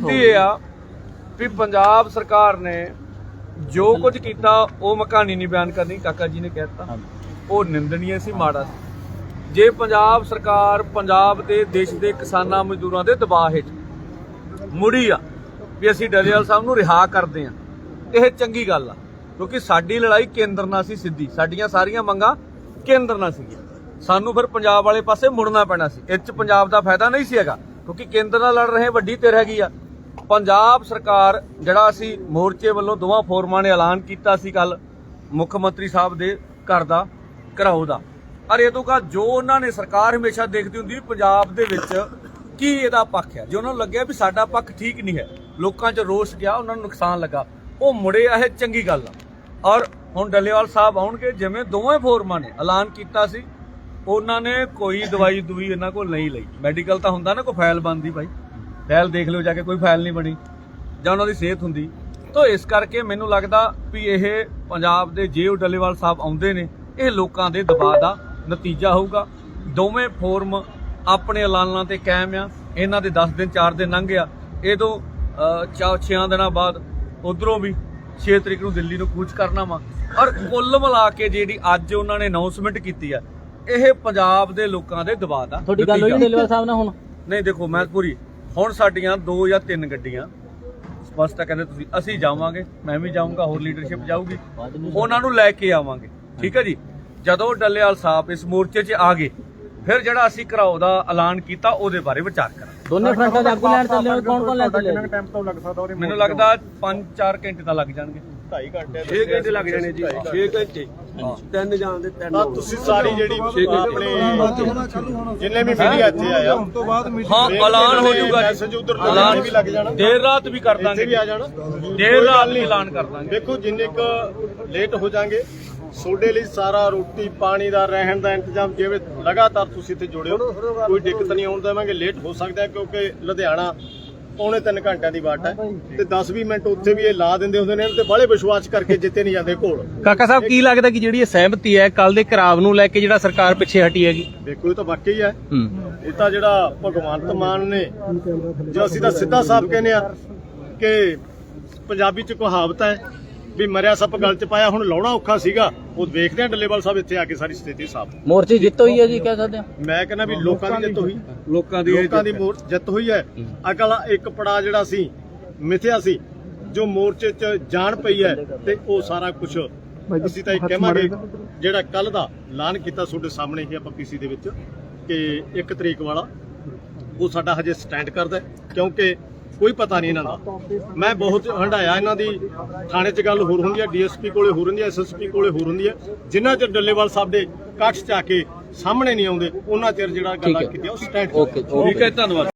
ਬੇਨਤੀ ਇਹ ਆ ਵੀ ਪੰਜਾਬ ਸਰਕਾਰ ਨੇ ਜੋ ਕੁਝ ਕੀਤਾ ਉਹ ਮੈਂ ਕਹਾਣੀ ਨਹੀਂ ਬਿਆਨ ਕਰਨੀ ਕਾਕਾ ਜੀ ਨੇ ਕਹਿਤਾ ਉਹ ਨਿੰਦਣੀय ਸੀ ਮਾੜਾ ਸੀ। ਜੇ ਪੰਜਾਬ ਸਰਕਾਰ ਪੰਜਾਬ ਦੇ ਦੇਸ਼ ਦੇ ਕਿਸਾਨਾਂ ਮਜ਼ਦੂਰਾਂ ਦੇ ਦਬਾਅ ਹੇਠ ਮੁੜੀ ਆ ਵੀ ਅਸੀਂ ਡਲੇਵਾਲ ਸਾਹਿਬ ਨੂੰ ਰਿਹਾ ਕਰਦੇ ਆ ਇਹ ਚੰਗੀ ਗੱਲ ਆ ਕਿਉਂਕਿ ਸਾਡੀ ਲੜਾਈ ਕੇਂਦਰ ਨਾਲ ਸੀ ਸਿੱਧੀ। ਸਾਡੀਆਂ ਸਾਰੀਆਂ ਮੰਗਾਂ ਕੇਂਦਰ ਨਾਲ ਸੀਗੀਆਂ। ਸਾਨੂੰ ਫਿਰ ਪੰਜਾਬ ਵਾਲੇ ਪਾਸੇ ਮੁੜਨਾ ਪੈਣਾ ਸੀ। ਇਹ 'ਚ ਪੰਜਾਬ ਦਾ ਫਾਇਦਾ ਨਹੀਂ ਸੀ ਹੈਗਾ ਕਿਉਂਕਿ ਕੇਂਦਰ ਨਾਲ ਲੜ ਰਹੇ ਵੱਡੀ ਧਿਰ ਹੈਗੀ ਆ। ਪੰਜਾਬ ਸਰਕਾਰ ਜਿਹੜਾ ਅਸੀਂ ਮੋਰਚੇ ਵੱਲੋਂ ਦੋਵਾਂ ਫੋਰਮਾਂ ਨੇ ਐਲਾਨ ਕੀਤਾ ਸੀ ਕੱਲ ਮੁੱਖ ਮੰਤਰੀ ਸਾਹਿਬ ਦੇ ਘਰ ਦਾ ਘਰਾਓ ਦਾ। ਅਰ ਇਹ ਤੋਂ ਕਾ ਜੋ ਉਹਨਾਂ ਨੇ ਸਰਕਾਰ ਹਮੇਸ਼ਾ ਦੇਖਦੀ ਹੁੰਦੀ ਵੀ ਪੰਜਾਬ ਦੇ ਵਿੱਚ ਕੀ ਇਹਦਾ ਪੱਖ ਹੈ? ਜੇ ਉਹਨਾਂ ਨੂੰ ਲੱਗਿਆ ਵੀ ਸਾਡਾ ਪੱਖ ਠੀਕ ਨਹੀਂ ਹੈ ਲੋਕਾਂ 'ਚ ਰੋਸ ਗਿਆ ਉਹਨਾਂ ਨੂੰ ਨੁਕਸਾਨ ਲੱਗਾ ਉਹ ਮੁੜੇ ਆ, ਇਹ ਚੰਗੀ ਗੱਲ ਆ। ਔਰ ਹੁਣ ਡੱਲੇਵਾਲ ਸਾਹਿਬ ਆਉਣਗੇ ਜਿਵੇਂ ਦੋਵੇਂ ਫੋਰਮਾਂ ਨੇ ਐਲਾਨ ਕੀਤਾ ਸੀ ਉਹਨਾਂ ਨੇ ਕੋਈ ਦਵਾਈ ਦੂਈ ਇਹਨਾਂ ਕੋਲ ਨਹੀਂ ਲਈ। ਮੈਡੀਕਲ ਤਾਂ ਹੁੰਦਾ ਨਾ ਕੋਈ ਫਾਈਲ ਬਣਦੀ ਭਾਈ ਫਾਈਲ ਦੇਖ ਲਿਓ ਜਾ ਕੇ ਕੋਈ ਫਾਈਲ ਨਹੀਂ ਬਣੀ। ਜਾਂ ਉਹਨਾਂ ਦੀ ਸਿਹਤ ਹੁੰਦੀ। ਤਾਂ ਇਸ ਕਰਕੇ ਮੈਨੂੰ ਲੱਗਦਾ ਵੀ ਇਹ ਪੰਜਾਬ ਦੇ ਜੇ ਉਹ ਡੱਲੇਵਾਲ ਸਾਹਿਬ ਆਉਂਦੇ ਨੇ ਇਹ ਲੋਕਾਂ ਦੇ ਦਬਾਅ ਦਾ ਨਤੀਜਾ ਹੋਊਗਾ। ਦੋਵੇਂ ਫੋਰਮ ਆਪਣੇ ਐਲਾਨਾਂ ਤੇ ਕਾਇਮ ਆ। ਇਹਨਾਂ ਦੇ 10 ਦਿਨ 4 ਦਿਨ ਲੰਘ ਗਿਆ। ਇਹ ਤੋਂ 6 ਦਿਨਾਂ ਬਾਅਦ ਉਧਰੋਂ ਵੀ 6 ਤਰੀਕ ਨੂੰ ਦਿੱਲੀ ਨੂੰ ਕੂਚ ਕਰਨਾ ਵਾ। ਔਰ ਕੁੱਲ ਮਿਲਾ ਕੇ ਜਿਹੜੀ ਅੱਜ ਉਹਨਾਂ ਨੇ ਅਨਾਉਂਸਮੈਂਟ ਕੀਤੀ ਆ ਇਹ ਪੰਜਾਬ ਦੇ ਲੋਕਾਂ ਦੇ ਦਬਾਅ ਦਾ ਤੁਹਾਡੀ ਗੱਲ ਹੋਈ। ਡੇਲਵਰ ਸਾਹਿਬ ਨਾਲ ਹੁਣ? ਨਹੀਂ ਦੇਖੋ ਮੈਂ ਪੂਰੀ ਹੁਣ ਸਾਡੀਆਂ ਦੋ ਜਾਂ ਤਿੰਨ ਗੱਡੀਆਂ। ਸਪਸ਼ਟ ਕਹਿੰਦੇ ਤੁਸੀਂ ਅਸੀਂ ਜਾਵਾਂਗੇ ਮੈਂ ਵੀ ਜਾਊਂਗਾ ਹੋਰ ਲੀਡਰਸ਼ਿਪ ਜਾਊਗੀ। ਉਹਨਾਂ ਨੂੰ ਲੈ ਕੇ ਆਵਾਂਗੇ ਠੀਕ ਹੈ ਜੀ? ਜਦੋਂ ਡੱਲੇਵਾਲ ਸਾਹਿਬ ਇਸ ਮੋਰਚੇ 'ਚ ਆ ਗਏ ਫਿਰ ਜਿਹੜਾ ਅਸੀਂ ਘਰਾਓ ਦਾ ਐਲਾਨ ਕੀਤਾ ਉਹਦੇ ਬਾਰੇ ਵਿਚਾਰ ਕਰਾਂਗੇ। ਦੋਨੇ ਫਰੰਟਾਂ ਦੇ ਆਗੂ ਲੈਣ ਚੱਲੇ ਹੋ ਕੌਣ ਕੌਣ ਲੈਣ ਚੱਲੇ ਹੋ? ਟਾਈਮ ਤੋਂ ਲੱਗ ਸਕਦਾ ਉਹਦੇ ਮੈਨੂੰ ਲੱਗਦਾ 5-4 ਘੰਟੇ ਤਾਂ ਲੱਗ ਜਾਣਗੇ। 2.5 ਘੰਟੇ 6 ਘੰਟੇ ਲੱਗ ਜਾਣੇ ਜੀ 6 ਘੰਟੇ। ਤਿੰਨ ਜਾਣ ਦੇ ਤਿੰਨ ਤਾਂ ਤੁਸੀਂ ਸਾਰੀ ਜਿਹੜੀ ਆਪਣੇ ਜਿੰਨੇ ਵੀ ਮੀਡੀਆ ਇੱਥੇ ਆਇਆ। ਤੋਂ ਬਾਅਦ ਹਾਂ ਐਲਾਨ ਹੋ ਜਾਊਗਾ ਮੈਸੇਜ ਉਧਰ ਐਲਾਨ ਵੀ ਲੱਗ ਜਾਣਾ। ਦੇਰ ਰਾਤ ਵੀ ਕਰ ਇੱਥੇ ਦਾਂਗੇ ਵੀ ਆ ਜਾਣਾ। ਦੇਰ ਰਾਤ ਵੀ ਐਲਾਨ ਕਰ ਦਾਂਗੇ। ਦੇਖੋ ਜਿੰਨੇ ਕ ਲੇਟ ਹੋ ਜਾਾਂਗੇ ਤੁਹਾਡੇ ਲਈ ਸਾਰਾ ਰੋਟੀ ਪਾਣੀ ਦਾ ਰਹਿਣ ਦਾ ਇੰਤਜ਼ਾਮ ਜਿਵੇਂ ਲਗਾਤਾਰ ਤੁਸੀਂ ਇੱਥੇ ਜੁੜੇ ਹੋ ਕੋਈ ਦਿੱਕਤ ਨਹੀਂ ਆਉਣ ਦੇਵਾਂਗੇ। ਲੇਟ ਹੋ ਸਕਦਾ ਕਿਉਂਕਿ ਲੁਧਿਆਣਾ ਪੌਣੇ 3 ਘੰਟਿਆਂ ਦੀ ਵਾਟ ਹੈ। ਤੇ 10-20 ਮਿੰਟ ਉੱਥੇ ਵੀ ਇਹ ਲਾ ਦਿੰਦੇ ਹੁੰਦੇ ਨੇ ਤੇ ਬਾਹਲੇ ਵਿਸ਼ਵਾਸ ਕਰਕੇ ਜਿੱਤੇ ਨਹੀਂ ਜਾਂਦੇ ਕੋਲ ਕਾਕਾ ਸਾਹਿਬ ਕੀ ਲੱਗਦਾ ਕਿ ਜਿਹੜੀ ਇਹ ਸਹਿਮਤੀ ਹੈ ਕੱਲ ਦੇ ਕਰਾਵ ਨੂੰ ਲੈ ਕੇ ਜਿਹੜਾ ਸਰਕਾਰ ਪਿੱਛੇ ਹਟੀ ਹੈਗੀ? ਦੇਖੋ ਇਹ ਤਾਂ ਵਾਕਈ ਹੈ। ਹੂੰ। ਇਹ ਤਾਂ ਜਿਹੜਾ ਭਗਵੰਤ ਮਾਨ ਨੇ ਜੋ ਅਸੀਂ ਤਾਂ ਸਿੱਧਾ ਸਾਫ਼ ਕਹਿੰਦੇ ਆ ਕਿ ਪੰਜਾਬੀ ਚ ਕਹਾਵਤ ਹੈ ਵੀ ਮਰਿਆ ਸੱਪ ਗਲ ਚ ਪਾਇਆ ਹੁਣ ਲਾਉਣਾ ਔਖਾ ਸੀਗਾ। ਉਹ ਵੇਖਦੇ ਆ ਡੱਲੇਵਾਲ ਸਾਹਿਬ ਇੱਥੇ ਆ ਕੇ ਸਾਰੀ ਸਥਿਤੀ ਸਾਫ਼। ਮੋਰਚੇ ਜਿੱਤ ਹੋਈ ਹੈ ਜੀ ਕਹਿ ਸਕਦੇ ਹਾਂ ਮੈਂ ਕਹਿੰਦਾ ਵੀ ਲੋਕਾਂ ਦੀ ਜਿੱਤ ਹੋਈ। ਲੋਕਾਂ ਦੀ ਲੋਕਾਂ ਦੀ ਮੋਰ ਜਿੱਤ ਹੋਈ ਹੈ। ਅਗਲਾ ਇੱਕ ਪੜਾ ਜਿਹੜਾ ਸੀ ਮਿਥਿਆ ਸੀ ਜੋ ਮੋਰਚੇ 'ਚ ਜਾਣ ਪਈ ਹੈ ਤੇ ਉਹ ਸਾਰਾ ਕੁਝ ਅਸੀਂ ਤਾਂ ਇਹ ਕਹਾਂਗੇ ਜਿਹੜਾ ਕੱਲ ਦਾ ਐਲਾਨ ਕੀਤਾ ਤੁਹਾਡੇ ਸਾਹਮਣੇ ਹੀ ਆਪਾਂ ਪੀਸੀ ਦੇ ਵਿੱਚ ਕਿ 1 ਤਰੀਕ ਵਾਲਾ ਉਹ ਸਾਡਾ ਹਜੇ ਸਟੈਂਡ ਕਰਦਾ ਕਿਉਂਕਿ ਕੋਈ ਪਤਾ ਨਹੀਂ ਇਹਨਾਂ ਦਾ। ਮੈਂ ਬਹੁਤ ਹੰਡਾਇਆ ਇਹਨਾਂ ਦੀ। ਥਾਣੇ 'ਚ ਗੱਲ ਹੋਰ ਹੁੰਦੀ ਹੈ ਡੀਐਸਪੀ ਕੋਲੇ ਹੋਰ ਹੁੰਦੀ ਹੈ ਐਸਐਸਪੀ ਕੋਲੇ ਹੋਰ ਹੁੰਦੀ ਹੈ। ਜਿੰਨਾ ਚਿਰ ਡੱਲੇਵਾਲ ਸਾਹਿਬ ਦੇ ਕੱਖ 'ਚ ਆ ਕੇ ਸਾਹਮਣੇ ਨਹੀਂ ਆਉਂਦੇ ਉਹਨਾਂ ਚਿਰ ਜਿਹੜਾ ਗੱਲਾਂ। ਕੀਤੀਆਂ ਉਹ ਸਟੈਂਡ ਠੀਕ ਹੈ ਧੰਨਵਾਦ।